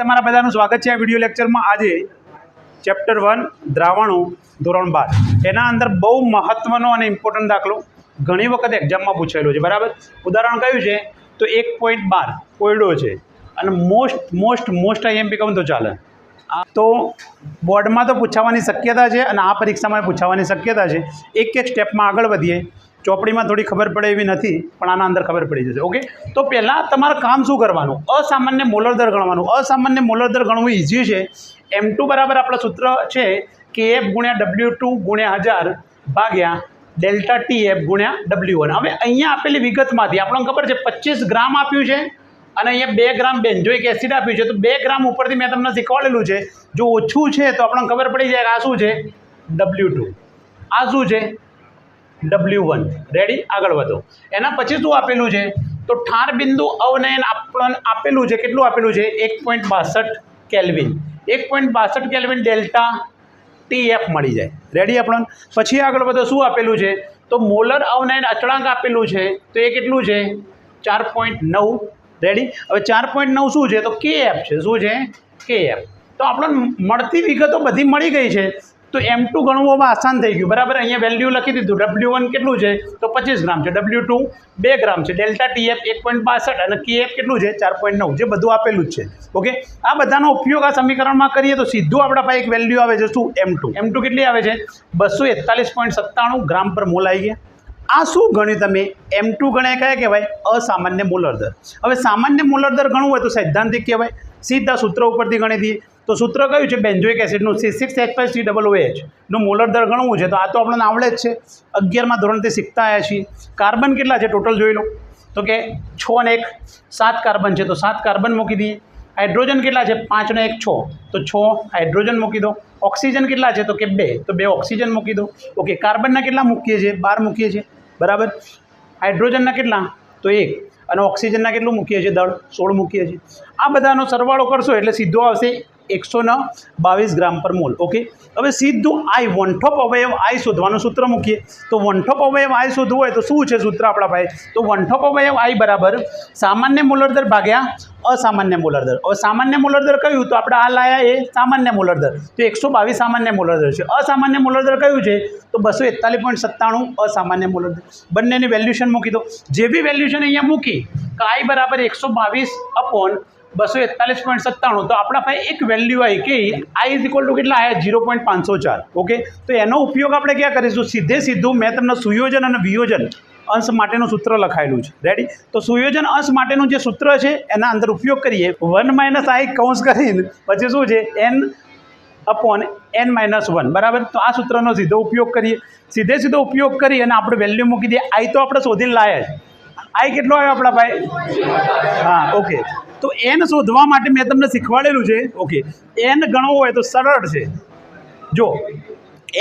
તમારા બધાનું સ્વાગત છે આ વીડિયો લેક્ચરમાં આજે ચેપ્ટર વન દ્રાવણો, ધોરણ બાર. એના અંદર બહુ મહત્ત્વનો અને ઇમ્પોર્ટન્ટ દાખલો ઘણી વખત એક્ઝામમાં પૂછેલો છે. બરાબર? ઉદાહરણ કયું છે? તો એક પોઈન્ટ બાર, કોયડો છે. અને મોસ્ટ મોસ્ટ મોસ્ટ આઈએમપી કહું તો ચાલે. તો બોર્ડમાં તો પૂછાવાની શક્યતા છે અને આ પરીક્ષામાં પૂછાવાની શક્યતા છે. એક એક સ્ટેપમાં આગળ વધીએ. ચોપડીમાં થોડી ખબર પડે એવી નથી, પણ આના અંદર ખબર પડી જશે. ઓકે તો પહેલાં તમારે કામ શું કરવાનું? અસામાન્ય મોલર દર ગણવાનું. અસામાન્ય મોલર દર ગણવું ઇઝી છે. એમ ટુ બરાબર આપણા સૂત્ર છે કે એફ ગુણ્યા ડબલ્યુ ટુ ગુણ્યા હજાર ભાગ્યા ડેલ્ટા ટી એફ ગુણ્યા ડબલ્યુ વન હવે અહીંયા આપેલી વિગતમાંથી આપણને ખબર છે પચીસ ગ્રામ આપ્યું છે અને અહીંયા બે ગ્રામ બેન્જોઇક એસિડ આપ્યું છે. તો બે ગ્રામ ઉપરથી મેં તમને શીખવાડેલું છે. જો ઓછું છે તો આપણને ખબર પડી જાય કે આ શું છે? ડબલ્યુ ટુ આ શું છે? ડબલ્યુ વન રેડી આગળ વધો. એના પછી શું આપેલું છે? તો ઠાર બિંદુ અવનયન આપણને આપેલું છે. કેટલું આપેલું છે? એક પોઈન્ટ બાસઠ કેલ્વિન. એક પોઈન્ટ બાસઠ કેલ્વિન ડેલ્ટા ટી એફ મળી જાય. રેડી આપણને પછી આગળ વધો. શું આપેલું છે? તો મોલર અવનયન અચળાંક આપેલું છે. તો એ કેટલું છે? ચાર પોઈન્ટ નવ. રેડી હવે ચાર પોઈન્ટ નવ શું છે? તો કે એફ છે. શું છે? કે એફ તો આપણને મળતી વિગતો બધી મળી ગઈ છે. તો એમ ટુ ગણવું હવે આસાન થઈ ગયું. બરાબર? અહીંયા વેલ્યુ લખી દીધું. ડબલ્યુ વન કેટલું છે? તો પચીસ ગ્રામ છે. ડબલ્યુ ટુ બે ગ્રામ છે. ડેલ્ટા ટીએફ એક પોઈન્ટ બાસઠ અને કેએફ કેટલું છે? ચાર પોઈન્ટ નવ. જે બધું આપેલું જ છે. ઓકે આ બધાનો ઉપયોગ આ સમીકરણમાં કરીએ તો સીધું આપણા પાસે એક વેલ્યુ આવે છે શું? એમ ટુ એમ ટુ કેટલી આવે છે? બસો એકતાલીસ પોઈન્ટ સત્તાણું ગ્રામ પર મોલ આવી ગયા. આ શું ગણ્યું તમે? એમ ટુ ગણાય કયા કહેવાય? અસામાન્ય મોલર દર. હવે સામાન્ય મોલર દર ગણવું હોય તો સૈદ્ધાંતિક કહેવાય. સીધા સૂત્ર ઉપરથી ગણી દઈએ. તો સૂત્ર કયું છે? Benzoic એસિડનું C six H five C double એચનું molar દર ગણવું છે, તો આ તો આપણને આવડે જ છે. અગિયારમાં ધોરણથી શીખતા આવ્યા છીએ કાર્બન કેટલા છે? ટોટલ જોઈ લો. તો કે છ ને એક, સાત કાર્બન છે. તો સાત કાર્બન મૂકી દઈએ. હાઇડ્રોજન કેટલા છે? પાંચ ને એક, છ. તો છ હાઇડ્રોજન મૂકી દો. ઓક્સિજન કેટલા છે? તો કે બે. તો બે ઓક્સિજન મૂકી દો. ઓકે, કાર્બનના કેટલા મૂકીએ છીએ? બાર મૂકીએ છીએ. બરાબર? હાઇડ્રોજનના કેટલા? તો એક. અને ઓક્સિજનના કેટલું મૂકીએ છીએ? દળ સોળ મૂકીએ છીએ. આ બધાનો સરવાળો કરશો એટલે સીધો આવશે એકસો બાવીસ ગ્રામ પર મોલ. ઓકે? હવે સીધું આઈ વનઠોપ અવયવ આઈ શોધવાનું સૂત્ર મૂકીએ. તો વનઠોપ અવયવ આઈ શોધવું હોય તો શું છે સૂત્ર આપણા ભાઈ? તો વનઠોપ અવયવ આઈ બરાબર સામાન્ય મોલર દર ભાગ્યા અસામાન્ય મોલર દર. હવે સામાન્ય મોલર દર કયું? તો આપણે આ લાયા એ સામાન્ય મોલર દર. તો એકસો બાવીસ સામાન્ય મોલર દર છે. અસામાન્ય મોલર દર કયું છે? તો બસો એકતાલીસ પોઈન્ટ સત્તાણું અસામાન્ય મોલર દર. બંનેની વેલ્યુશન મૂકી દો. જે બી વેલ્યુશન અહીંયા મૂકી કે આઈ બરાબર એકસો બાવીસ અપોન બસો એકતાલીસ પોઈન્ટ સત્તાણું. તો આપણા પાસે એક વેલ્યુ આવી કે આઈ ઇઝ ઇક્વલ ટુ કેટલા આવ્યા ઝીરો પોઈન્ટ પાંચસો ચાર. ઓકે તો એનો ઉપયોગ આપણે ક્યાં કરીશું? સીધે સીધું મેં તમને સુયોજન અને વિયોજન અંશ માટેનું સૂત્ર લખાયેલું છે. રેડી તો સુયોજન અંશ માટેનું જે સૂત્ર છે, એના અંદર ઉપયોગ કરીએ. વન માઇનસ આઈ કૌંસ કરીને પછી શું છે? N upon n minus one બરાબર? તો આ સૂત્રનો સીધો ઉપયોગ કરીએ. સીધે સીધો ઉપયોગ કરી અને આપણે વેલ્યુ મૂકી દઈએ. આઈ તો આપણે શોધીને લાયા છે. આઈ કેટલો આવ્યો આપણા ભાઈ હા ઓકે તો એન શોધવા માટે મેં તમને શીખવાડેલું છે. ઓકે. એન ગણવો હોય તો સરળ છે. જો,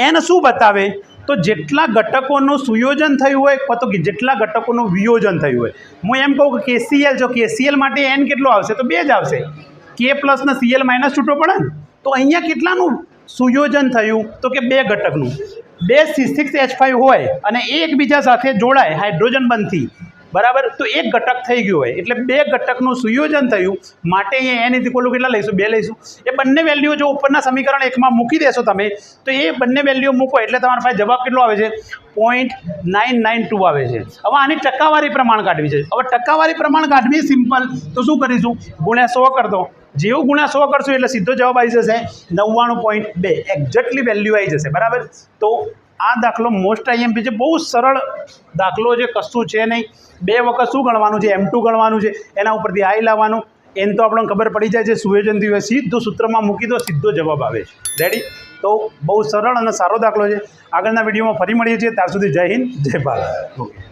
એન શું બતાવે? તો જેટલા ઘટકોનું સુયોજન થયું હોય કાં તો જેટલા ઘટકોનું વિયોજન થયું હોય. હું એમ કહું કે કેસીએલ, જો કેસીએલ માટે એન કેટલો આવશે? તો બે જ આવશે. કે પ્લસ ને સીએલ માઇનસ છૂટો પડે ને? તો અહીંયા કેટલાનું સુયોજન થયું? તો કે બે ઘટકનું. બે સી સિક્સ એચ ફાઇવ હોય અને એકબીજા સાથે જોડાય હાઇડ્રોજન બંધથી. બરાબર? તો એક ઘટક થઈ ગયો હોય. એટલે બે ઘટકનું સુયોજન થયું. માટે અહીંયા એન ઇઝ કેટલા લઈશું? બે લઈશું. એ બંને વેલ્યુ જો ઉપરના સમીકરણ એકમાં મૂકી દેશો તમે, તો એ બંને વેલ્યુ મૂકો એટલે તમારા પાસે જવાબ કેટલો આવે છે? પોઈન્ટ નાઇન નાઇન ટુ આવે છે. હવે આની ટકાવારી પ્રમાણ કાઢવી છે. હવે ટકાવારી પ્રમાણ કાઢવી સિમ્પલ તો શું કરીશું? ગુણ્યા સો કર દો. જેવું ગુણ્યા સો કરશું એટલે સીધો જવાબ આવી જશે નવ્વાણું પોઈન્ટ બે. એક્ઝેક્ટલી વેલ્યુ આવી જશે. બરાબર? તો આ દાખલો મોસ્ટ આઈએમપી છે. બહુ સરળ દાખલો છે. કશું છે નહીં. બે વખત શું ગણવાનું છે? એમ ટુ ગણવાનું છે. એના ઉપરથી આઈ લાવવાનું. એમ તો આપણને ખબર પડી જાય છે. સુયોજનથી હોય સીધું સૂત્રમાં મૂકી દો, સીધો જવાબ આવે છે. રેડી તો બહુ સરળ અને સારો દાખલો છે. આગળના વિડીયોમાં ફરી મળીએ છીએ. ત્યાર સુધી જય હિન્દ, જય ભારત. ઓકે